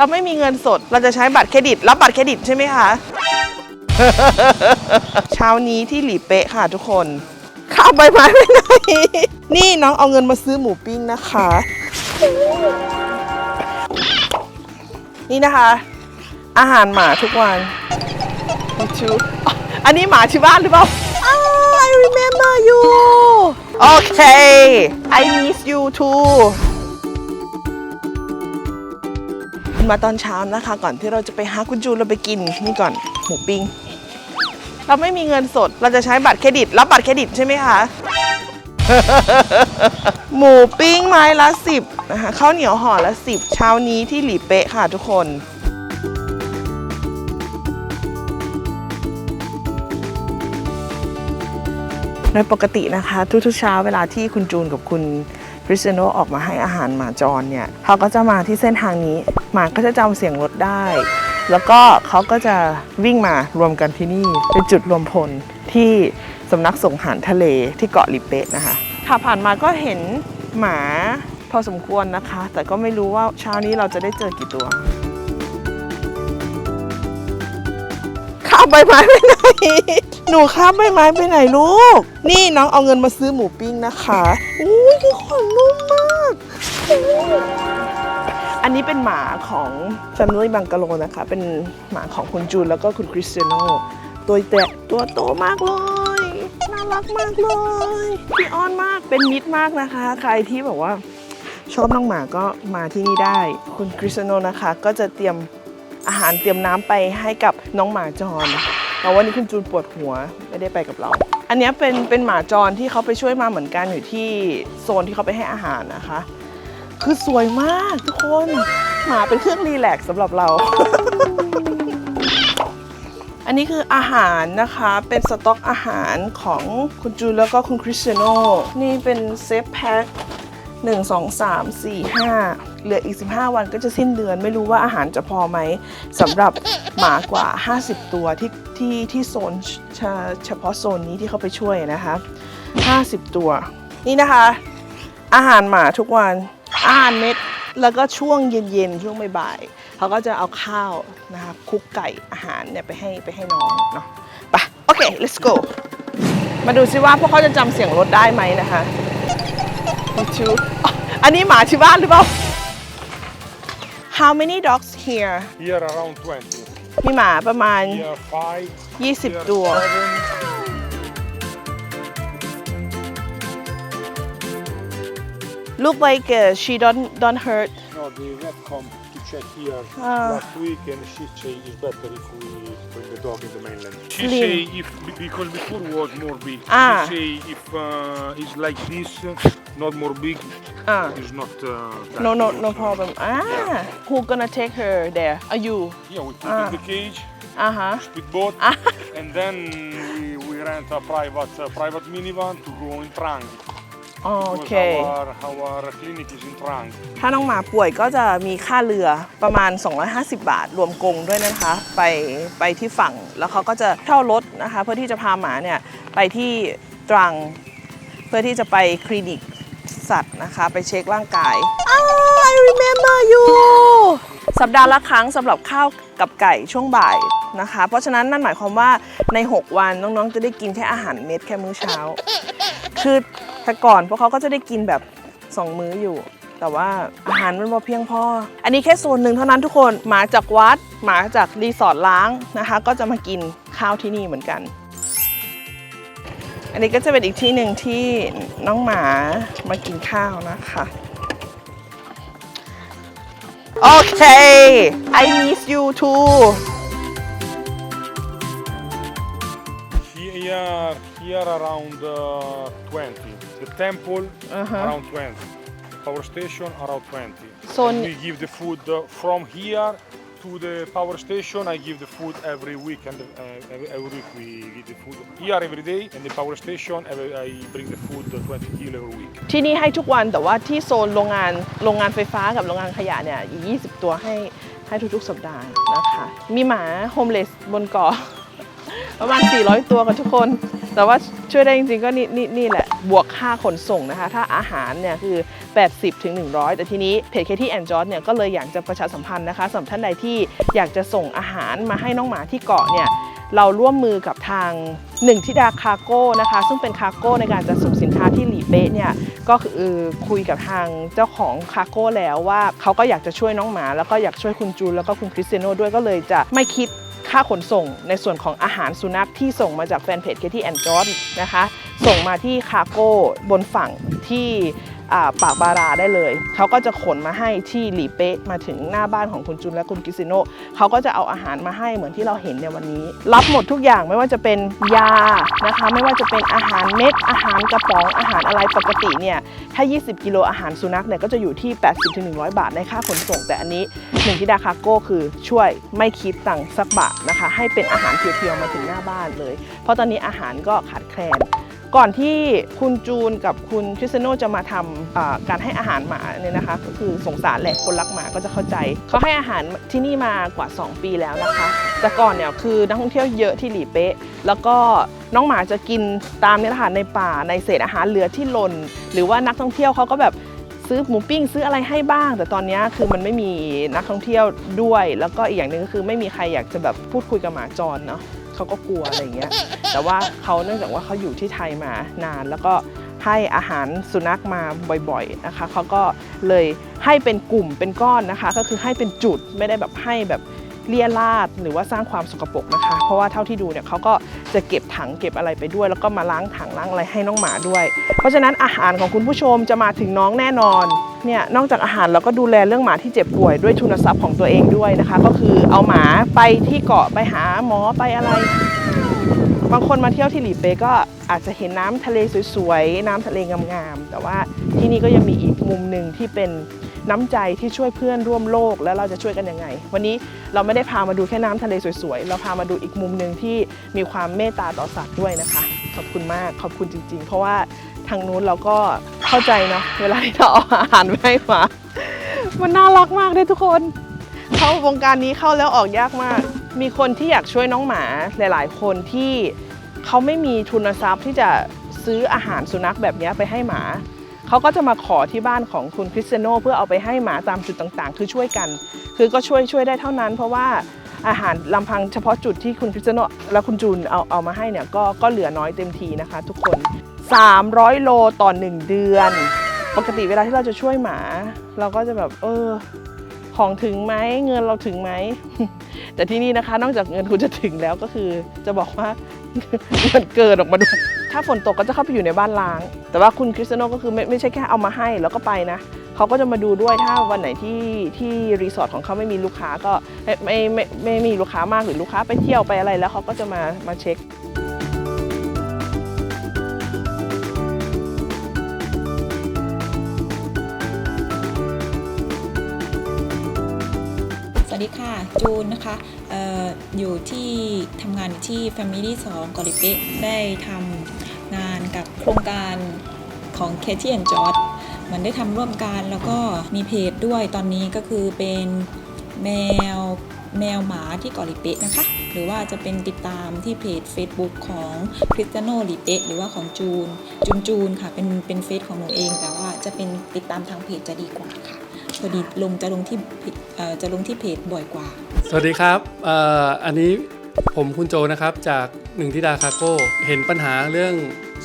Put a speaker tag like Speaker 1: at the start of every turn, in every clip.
Speaker 1: เราไม่มีเงินสด เราจะใช้บัตรเครดิต รับบัตรเครดิตใช่ไหมคะ เช้านี้ที่หลีเป๊ะค่ะทุกคนข้าวใบไม้ไปไหน นี่น้องเอาเงินมาซื้อหมูปิ้งนะคะ นี่นะคะ อาหารหมาทุกวันชูอันนี้หมาที่อบ้านหรือเปล่า I remember you โอเค I miss you too มาตอนเช้านะคะ ก่อนที่เราจะไปหาคุณจูนเราไปกินนี่ก่อนหมูปิ้งเราไม่มีเงินสดเราจะใช้บัตรเครดิตรับบัตรเครดิตใช่ไหมคะหมูปิ้งไม้ละสิบนะคะข้าวเหนียวห่อละสิบเช้านี้ที่หลีเป๊ะค่ะทุกคนโดยปกตินะคะ ทุกๆเช้าเวลาที่คุณจูนกับคุณ ริสเตโนออกมาให้อาหารหมาจรเนี่ยเขาก็จะมาที่เส้นทางนี้ หมาก็จะจำเสียงรถได้ แล้วก็เขาก็จะวิ่งมารวมกันที่นี่ เป็นจุดรวมพลที่สำนักสงหารทะเลที่เกาะลิเปะนะคะค่ะผ่านมาก็เห็นหมาพอสมควรนะคะ แต่ก็ไม่รู้ว่าเช้านี้เราจะได้เจอกี่ตัวข้าใบไม้ไปไหน หนูข้ามใบไม้ไปไหนลูก นี่น้องเอาเงินมาซื้อหมูปิ้งนะคะอุ้ยคือขนนุ่มมาก อันนี้เป็นหมาของ Family Bungalow นะคะ เป็นหมาของคุณจูนแล้วก็คุณคริสเตียโนตัวแตะตัวโตมากเลยน่ารักมากเลยพี่อ้อนมากเป็นมิตรมากนะคะ ใครที่แบบว่าชอบน้องหมาก็มาที่นี่ได้ คุณคริสเตียโนนะคะ ก็จะเตรียมอาหารเตรียมน้ำไปให้กับน้องหมาจร แต่วันนี้คุณจูนปวดหัวไม่ได้ไปกับเรา อันนี้เป็นเป็นหมาจรที่เขาไปช่วยมาเหมือนกันอยู่ที่โซนที่เขาไปให้อาหารนะคะ คือสวยมากทุกคนหมาเป็นเครื่องรีแลกซ์สำหรับเรา อันนี้คืออาหารนะคะเป็นสต็อกอาหารของคุณจูนแล้วก็คุณคริสเตียโนนี่เป็นเซฟแพ็ค1 2 3 4 5 เหลืออีก 15 วันก็จะสิ้นเดือน ไม่รู้ว่าอาหารจะพอไหมสำหรับหมากว่า 50 ตัวที่ที่ที่โซนเฉพาะโซนนี้ที่เขาไปช่วยนะคะ 50 ตัว นี่นะคะ อาหารหมาทุกวันอาหารเม็ดแล้วก็ช่วงเย็นๆช่วงบ่ายๆเขาก็จะเอาข้าวนะคะคุกไก่อาหารเนี่ยไปให้ไปให้น้องเนาะไปโอเค let's go มาดูซิว่าพวกเขาจะจำเสียงรถได้ไหมนะคะชูอ๋ออันนี้หมาที่บ้านหรือเปล่า How many dogs here
Speaker 2: Here around 20.
Speaker 1: มีหมาประมาณ
Speaker 2: Here 5.
Speaker 1: 20
Speaker 2: Here
Speaker 1: ตัว
Speaker 2: seven.
Speaker 1: Look like uh, she don't don't hurt
Speaker 2: No, the vet come to check here last week and she say it's better if we bring the dog in the mainland. Shishai, if, because before was more big.
Speaker 1: Ah.
Speaker 2: say if uh, it's like this, not more big,
Speaker 1: Ah.
Speaker 2: it's not... Uh, that
Speaker 1: No, no, no problem. Ah, who gonna take her there? Are you?
Speaker 2: Yeah, we put
Speaker 1: Ah.
Speaker 2: in the cage,
Speaker 1: Uh huh.
Speaker 2: speedboat,
Speaker 1: ah.
Speaker 2: and then we, we rent a private uh, private minivan to go in Trang.
Speaker 1: โอ
Speaker 2: Because
Speaker 1: เค
Speaker 2: our, our clinic is in Trang.
Speaker 1: ถ้าน้องหมาป่วยก็จะมีค่าเรือประมาณ 250 บาท รวมกรงด้วยนะคะ ไปไปที่ฝั่งแล้วเขาก็จะเช่ารถนะคะ เพื่อที่จะพาหมาเนี่ยไปที่ตรัง เพื่อที่จะไปคลินิกสัตว์นะคะ ไปเช็คร่างกาย I remember you สัปดาห์ละครั้งสำหรับข้าวกับไก่ช่วงบ่ายนะคะ เพราะฉะนั้นนั่นหมายความว่าใน 6 วันน้องๆจะได้กินแค่อาหารเม็ดแค่มื้อเช้า คือแต่ก่อนพวกเขาก็จะได้กินแบบ2มื้ออยู่ แต่ว่าอาหารมันพอเพียงพอ อันนี้แค่โซนหนึ่งเท่านั้นทุกคนหมาจากวัดหมาจากรีสอร์ทล้างนะคะ ก็จะมากินข้าวที่นี่เหมือนกัน อันนี้ก็จะเป็นอีกที่หนึ่งที่น้องหมามากินข้าวนะคะโอเค I miss you too
Speaker 2: Here, here around uh, 20. The temple
Speaker 1: Uh-huh.
Speaker 2: around 20. Power station around 20.
Speaker 1: So
Speaker 2: And
Speaker 1: n-
Speaker 2: we give the food uh, from here to the power station. I give the food every week, and uh, every, every week we give the food here every day. And the power station, every, I bring the food uh, 20 kilo every week.
Speaker 1: ที่นี่ให้ทุกวันแต่ว่าที่โซนโรงงานโรงงานไฟฟ้ากับโรงงานขยะเนี่ยอีก20 ตัวให้ให้ทุกๆสัปดาห์นะคะ มีหมาโฮมเลสบนเกาะ ประมาณ 400 ตัวกันทุกคน แต่ว่าช่วยได้จริงๆก็นี่นี่นี่แหละ บวกค่าขนส่งนะคะ ถ้าอาหารเนี่ยคือ 80ถึง100 แต่ทีนี้เพจเคที่แอนจอร์เนี่ยก็เลยอยากจะประชาสัมพันธ์นะคะสำหรับท่านใดที่อยากจะส่งอาหารมาให้น้องหมาที่เกาะเนี่ยเราร่วมมือกับทางหนึ่งทิดาคาร์โก้นะคะ ซึ่งเป็นคาร์โก้ในการจะส่งสินค้าที่หลีเป๊ะเนี่ยก็คือคุยกับทางเจ้าของคาร์โก้แล้วว่าเขาก็อยากจะช่วยน้องหมา แล้วก็อยากช่วยคุณจูนแล้วก็คุณคริสเตียโนด้วยก็เลยจะไม่คิด ค่าขนส่งในส่วนของอาหารสุนัขที่ส่งมาจากแฟนเพจ Katie and John นะคะ ส่งมาที่คารโก้บนฝั่งที่ ปากบาราได้เลย เขาก็จะขนมาให้ที่หลีเป๊ะมาถึงหน้าบ้านของคุณจุนและคุณกิซิโนเขาก็จะเอาอาหารมาให้เหมือนที่เราเห็นในวันนี้ รับหมดทุกอย่างไม่ว่าจะเป็นยานะคะ ไม่ว่าจะเป็นอาหารเม็ดอาหารกระป๋องอาหารอะไรปกติเนี่ยถ้า 20 กิโลอาหารสุนัขเนี่ยก็จะอยู่ที่ 80-100 บาทในค่าขนส่ง แต่อันนี้หนึ่งทิดาคาโก้คือช่วยไม่คิดตังค์สักบาทนะคะ ให้เป็นอาหารเพียวๆมาถึงหน้าบ้านเลย เพราะตอนนี้อาหารก็ขาดแคลน ก่อนที่คุณจูนกับคุณคริสเตยโนจะมาทำการให้อาหารหมาเนี่ยนะคะ ก็คือสงสารแหละคนรักหมาก็จะเข้าใจ เขาให้อาหารที่นี่มากว่า 2 ปีแล้วนะคะ แต่ก่อนเนี่ยคือนักท่องเที่ยวเยอะที่หลีเป๊ะ แล้วก็น้องหมาจะกินตามเนี่ยแหละค่ะในป่าในเศษอาหารเหลือที่หล่นหรือว่านักท่องเที่ยวเขาก็แบบซื้อหมูปิ้งซื้ออะไรให้บ้าง แต่ตอนนี้คือมันไม่มีนักท่องเที่ยวด้วย แล้วก็อีกอย่างหนึ่งก็คือไม่มีใครอยากจะแบบพูดคุยกับหมาจรเนาะ เขาก็กลัวอะไรอย่างเงี้ยแต่ว่าเขาเนื่องจากว่าเขาอยู่ที่ไทยมานาน แล้วก็ให้อาหารสุนัขมาบ่อยๆนะคะเขาก็เลยให้เป็นกลุ่มเป็นก้อนนะคะ ก็คือให้เป็นจุดไม่ได้แบบให้แบบเลี่ยราดหรือว่าสร้างความสกปรกนะคะ เพราะว่าเท่าที่ดูเนี่ยเขาก็จะเก็บถังเก็บอะไรไปด้วย แล้วก็มาล้างถังล้างอะไรให้น้องหมาด้วย เพราะฉะนั้นอาหารของคุณผู้ชมจะมาถึงน้องแน่นอน เนี่ยนอกจากอาหารเราก็ดูแลเรื่องหมาที่เจ็บป่วยด้วยทุนทรัพย์ของตัวเองด้วยนะคะ ก็คือเอาหมาไปที่เกาะไปหาหมอไปอะไร บางคนมาเที่ยวที่หลีเป๊ะก็อาจจะเห็นน้ำทะเลสวยๆ น้ำทะเลงามๆ แต่ว่าที่นี่ก็ยังมีอีกมุมหนึ่งที่เป็นน้ำใจที่ช่วยเพื่อนร่วมโลกแล้วเราจะช่วยกันยังไง วันนี้เราไม่ได้พามาดูแค่น้ำทะเลสวยๆ เราพามาดูอีกมุมหนึ่งที่มีความเมตตาต่อสัตว์ด้วยนะคะ ขอบคุณมากขอบคุณจริง ๆ เพราะว่าทางนู้นเราก็ เข้าใจเนาะเวลาที่เราเอาอาหารไปให้หมามันน่ารักมากเลยทุกคน เข้าวงการนี้เข้าแล้วออกยากมาก มีคนที่อยากช่วยน้องหมาหลาย ๆ คนที่เขาไม่มีทุนทรัพย์ที่จะซื้ออาหารสุนัขแบบนี้ไปให้หมาเขาก็จะมาขอที่บ้านของคุณคริสเตยโนเพื่อเอาไปให้หมาตามจุดต่างๆ คือช่วยกัน คือก็ช่วยช่วยได้เท่านั้น เพราะว่าอาหารลำพังเฉพาะจุดที่คุณคริสเตยโนและคุณจูนเอาเอามาให้เนี่ยก็ก็เหลือน้อยเต็มทีนะคะ ทุกคน 300 โลต่อ 1 เดือน ปกติเวลาที่เราจะช่วยหมา เราก็จะแบบเออของถึงไหมเงินเราถึงไหม แต่ที่นี่นะคะ นอกจากเงินคุณจะถึงแล้วก็คือจะบอกว่าเงินเกินออกมาด้วยถ้าฝนตกก็จะเข้าไปอยู่ในบ้านล้าง แต่ว่าคุณคริสโนก็คือไม่ไม่ใช่แค่เอามาให้แล้วก็ไปนะเขาก็จะมาดูด้วยถ้าวันไหนที่ที่รีสอร์ทของเขาไม่มีลูกค้าก็ไม่ไม่ไม่ไม่มีลูกค้ามากหรือลูกค้าไปเที่ยวไปอะไรแล้วเขาก็จะมามาเช็ค
Speaker 3: ดีค่ะจูนนะคะอออยู่ที่ทำงานที่ Family 2กอริเปะได้ทำงานกับโครงการของ k a t i e and George มันได้ทำร่วมกันแล้วก็มีเพจด้วยตอนนี้ก็คือเป็นแมวแมวหมาที่เกาะลิเปะนะคะ หรือว่าจะเป็นติดตามที่เพจ Facebook ของคริสตโนลิเปะหรือว่าของจูน จูนจูนค่ะ เป็นเป็นเฟซของหนูเอง แต่ว่าจะเป็นติดตามทางเพจจะดีกว่าค่ะ พอดีลงจะลงที่จะลงที่เพจบ่อยกว่า
Speaker 4: สวัสดีครับอ,อันนี้ผมคุณโจนะครับจากหนึ่งทิดาคาโก้เห็นปัญหาเรื่อง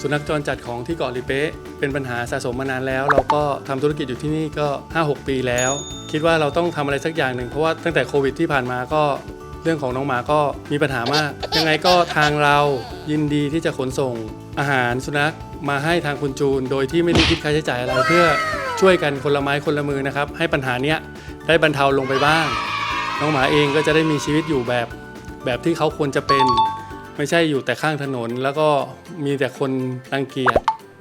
Speaker 4: สุนัขจรจัดของที่เกาะลิเป๊ะเป็นปัญหาสะสมมานานแล้ว เราก็ทำธุรกิจอยู่ที่นี่ก็ 5-6 ปีแล้ว คิดว่าเราต้องทำอะไรสักอย่างหนึ่งเพราะว่าตั้งแต่โควิดที่ผ่านมาก็ เรื่องของน้องหมาก็มีปัญหามาก ยังไงก็ทางเรายินดีที่จะขนส่งอาหารสุนัขมาให้ทางคุณจูน โดยที่ไม่ได้คิดค่าใช้จ่ายอะไรเพื่อช่วยกันคนละไม้คนละมือนะครับ ให้ปัญหาเนี้ยได้บรรเทาลงไปบ้าง น้องหมาเองก็จะได้มีชีวิตอยู่แบบแบบที่เขาควรจะเป็น ไม่ใช่อยู่แต่ข้างถนน แล้วก็มีแต่คนรังเกียจ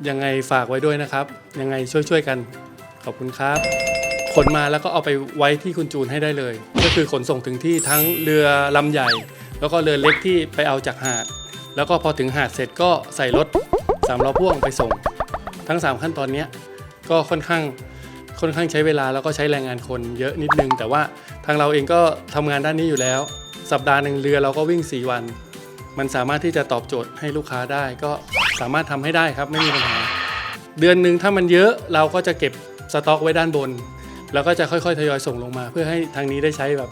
Speaker 4: ยังไงฝากไว้ด้วยนะครับ ยังไงช่วยๆกัน ขอบคุณครับ ขนมาแล้วก็เอาไปไว้ที่คุณจูนให้ได้เลย ก็คือขนส่งถึงที่ทั้งเรือลำใหญ่ แล้วก็เรือเล็กที่ไปเอาจากหาด แล้วก็พอถึงหาดเสร็จก็ใส่รถสามล้อพ่วงไปส่ง ทั้ง 3 ขั้นตอนนี้ก็ค่อนข้างค่อนข้างใช้เวลาแล้วก็ใช้แรงงานคนเยอะนิดนึง แต่ว่าทางเราเองก็ทำงานด้านนี้อยู่แล้ว สัปดาห์หนึ่งเรือเราก็วิ่ง 4 วัน มันสามารถที่จะตอบโจทย์ให้ลูกค้าได้ ก็สามารถทำให้ได้ครับไม่มีปัญหา เดือนหนึ่งถ้ามันเยอะเราก็จะเก็บสต็อกไว้ด้านบน แล้วก็จะค่อยๆทยอยส่งลงมา เพื่อให้ทางนี้ได้ใช้แบบ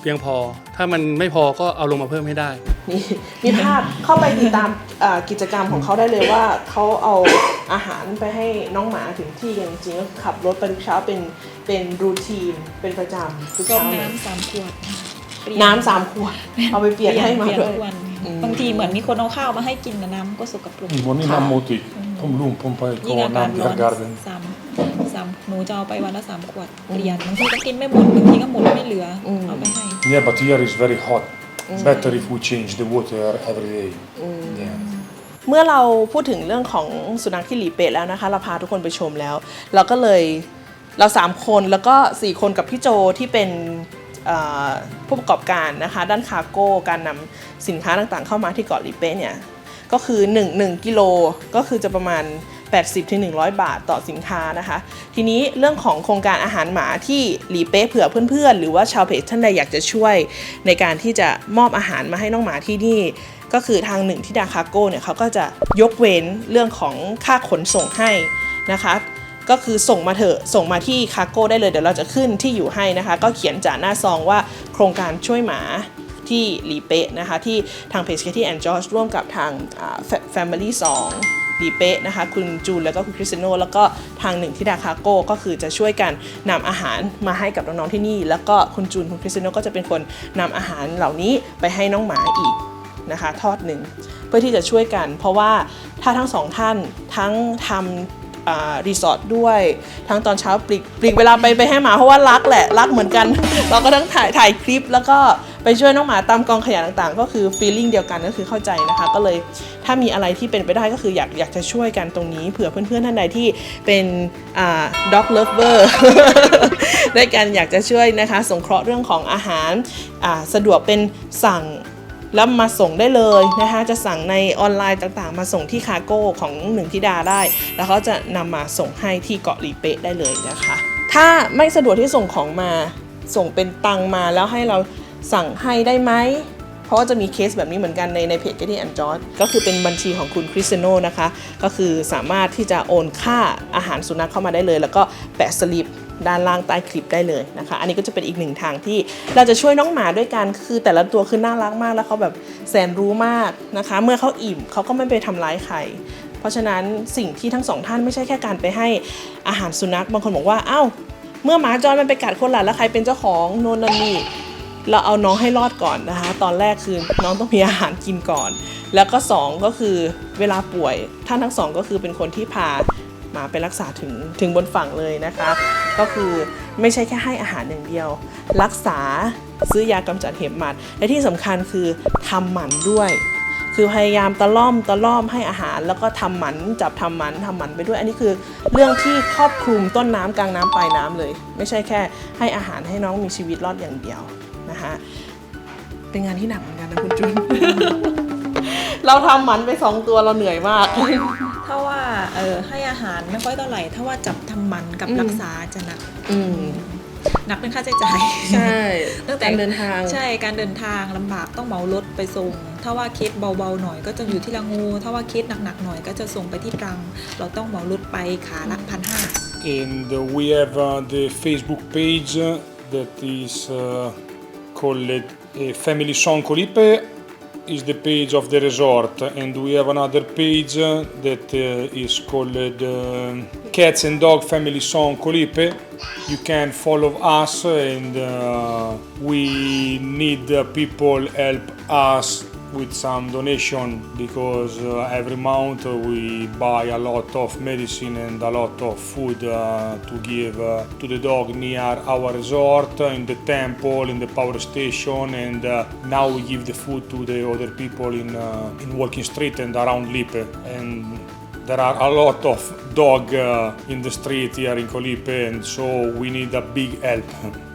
Speaker 4: เพียงพอ ถ้ามันไม่พอก็เอาลงมาเพิ่มให้ได้
Speaker 1: มีมีภาพเข้าไปติดตามอ่ากิจกรรมของเขาได้เลยว่าเขาเอาอาหารไปให้น้องหมาถึงที่กันจริงๆก็ขับรถไปทุกเช้าเป็นเป็นรูทีนเป็นประจำทุก
Speaker 3: ต้ม
Speaker 1: เช้าเลย
Speaker 3: น้ำสามขวดเปลี่ย
Speaker 1: น้ำสามขวดเอาไปเปลี่ยนให้มา
Speaker 3: เปลี่ยน
Speaker 1: ด้วย
Speaker 3: ทุกวัน
Speaker 1: อืม
Speaker 3: บางทีเหมือนมีคนเอาข้าวมาให้กินนะน้ำก็สกปรก
Speaker 2: วันนี้น้ำหมดอีกผมลืมผมไป
Speaker 3: ยิ่ง
Speaker 2: ก็
Speaker 3: อากาศ
Speaker 2: น้ำ
Speaker 3: ร้อน
Speaker 2: การ์เดน
Speaker 3: สามสามหนูจะเอาไปวันละสามขวดเปลี่ยนบางทีก็กินไม่หมดบางทีก็หมดไม่เหลืออเอาไปให้
Speaker 2: Yeah, but here is very hot. Better if we change the water every day. Yeah.
Speaker 1: เมื่อเราพูดถึงเรื่องของสุนัขที่หลีเปะแล้วนะคะ เราพาทุกคนไปชมแล้ว เราก็เลยเราสามคนแล้วก็4คนกับพี่โจที่เป็นเอ่อ ผู้ประกอบการนะคะ ด้านคาร์โก้การนำสินค้าต่างๆ เข้ามาที่เกาะลีเปะเนี่ยก็คือ 1 1กิโลก็คือจะประมาณ 80-100 บาทต่อสินค้านะคะ ทีนี้เรื่องของโครงการอาหารหมาที่หลีเป๊ะเผื่อเพื่อนๆ หรือว่าชาวเพจท่านใดอยากจะช่วยในการที่จะมอบอาหารมาให้น้องหมาที่นี่ ก็คือทางหนึ่งที่ดาคาโก้เนี่ยเขาก็จะยกเว้นเรื่องของค่าขนส่งให้นะคะ ก็คือส่งมาเถอะส่งมาที่คาโก้ได้เลยเดี๋ยวเราจะขึ้นที่อยู่ให้นะคะ ก็เขียนจากหน้าซองว่าโครงการช่วยหมาที่ลีเป๊ะนะคะ ที่ทางเพจ Katie and George ร่วมกับทาง Family 2ลีเป๊ะนะคะคุณจูนแล้วก็คุณคริสตยโนแล้วก็ทางหนึ่งที่ดาคาโก้ก็คือจะช่วยกันนำอาหารมาให้กับน้องๆที่นี่ แล้วก็คุณจูนคุณคริสตยโนก็จะเป็นคนนำอาหารเหล่านี้ไปให้น้องหมาอีกนะคะ ทอดหนึ่งเพื่อที่จะช่วยกัน เพราะว่าถ้าทั้งสองท่านทั้งทำอ่า รีสอร์ทด้วยทั้งตอนเช้าปลีกปลีกเวลาไปไปให้หมาเพราะว่ารักแหละรักเหมือนกัน เราก็ทั้งถ่ายถ่ายคลิป แล้วก็ไปช่วยน้องหมาตามกองขยะต่างๆ ก็คือฟีลลิ่งเดียวกันก็คือเข้าใจนะคะ ก็เลยถ้ามีอะไรที่เป็นไปได้ก็คืออยากอยากจะช่วยกันตรงนี้เผื่อเพื่อนๆท่านใดที่เป็นอ่า dog lover ได้กันอยากจะช่วยนะคะ สงเคราะห์เรื่องของอาหารสะดวกเป็นสั่ง แล้วมาส่งได้เลยนะคะจะสั่งในออนไลน์ต่างๆ มาส่งที่คาร์โก้ของหนึ่งธิดาได้ แล้วเขาจะนำมาส่งให้ที่เกาะลีเปะได้เลยนะคะ ถ้าไม่สะดวกที่ส่งของมาส่งเป็นตังมาแล้วให้เราสั่งให้ได้ไหมเพราะว่าจะมีเคสแบบนี้เหมือนกันในในเพจ Getty and George ก็คือเป็นบัญชีของคุณคริสเตโนนะคะ ก็คือสามารถที่จะโอนค่าอาหารสุนัขเข้ามาได้เลย แล้วก็แปะสลิป ด้านล่างใต้คลิปได้เลยนะคะ อันนี้ก็จะเป็นอีกหนึ่งทางที่เราจะช่วยน้องหมาด้วยกันคือแต่ละตัวคือน่ารักมากแล้วเขาแบบแสนรู้มากนะคะ เมื่อเขาอิ่มเขาก็ไม่ไปทำร้ายใครเพราะฉะนั้นสิ่งที่ทั้งสองท่านไม่ใช่แค่การไปให้อาหารสุนัขบางคนบอกว่าเอ้าเมื่อหมาจรมันไปกัดคนหล่ะแล้วใครเป็นเจ้าของโนนนนี่เราเอาน้องให้รอดก่อนนะคะ ตอนแรกคือน้องต้องมีอาหารกินก่อน แล้วก็สองก็คือเวลาป่วยท่านทั้งสองก็คือเป็นคนที่พา มาไปรักษาถึงถึงบนฝั่งเลยนะคะ ก็คือไม่ใช่แค่ให้อาหารอย่างเดียว รักษาซื้อยากำจัดเห็บหมัด และที่สำคัญคือทำหมันด้วยคือพยายามตะล่อมตะล่อมให้อาหาร แล้วก็ทำหมันจับทำหมันทำหมันไปด้วย อันนี้คือเรื่องที่ครอบคลุมต้นน้ำกลางน้ำปลายน้ำเลย ไม่ใช่แค่ให้อาหารให้น้องมีชีวิตรอดอย่างเดียวนะคะเป็นงานที่หนักเหมือนกันนะคุณจุนเราทำหมันไปสองตัวเราเหนื่อยมาก
Speaker 3: ถ้าว่าเออให้อาหารไม่ค่อยเท่าไหร่ ถ้าว่าจับทำหมันกับ
Speaker 1: อืม
Speaker 3: รักษาจะหนัก
Speaker 1: อืม
Speaker 3: หนักเป็นค่าใช้จ่าย
Speaker 1: ใช่
Speaker 3: ตั้งแต่
Speaker 1: การเดินทาง
Speaker 3: ใช่การเดินทางลำบากต้องเหมารถไปส่ง ถ้าว่าเคสเบาๆหน่อยก็จะอยู่ที่ละงู ถ้าว่าเคสหนักๆหน่อยก็จะส่งไปที่ตรัง เราต้องเหมารถไปขาละพันห้า
Speaker 2: And uh, we have uh, the Facebook page uh, that is uh, called uh, Family Song Colipe is the page of the resort and we have another page that uh, is called uh, Cats and Dog Family Song Colipe. You can follow us and uh, we need uh, people help us with some donation because uh, every month we buy a lot of medicine and a lot of food uh, to give uh, to the dog near our resort, in the temple, in the power station, and uh, now we give the food to the other people in uh, in Walking Street and around Lippe. And there are a lot of dog uh, in the street here in Colipe, and so we need a big help.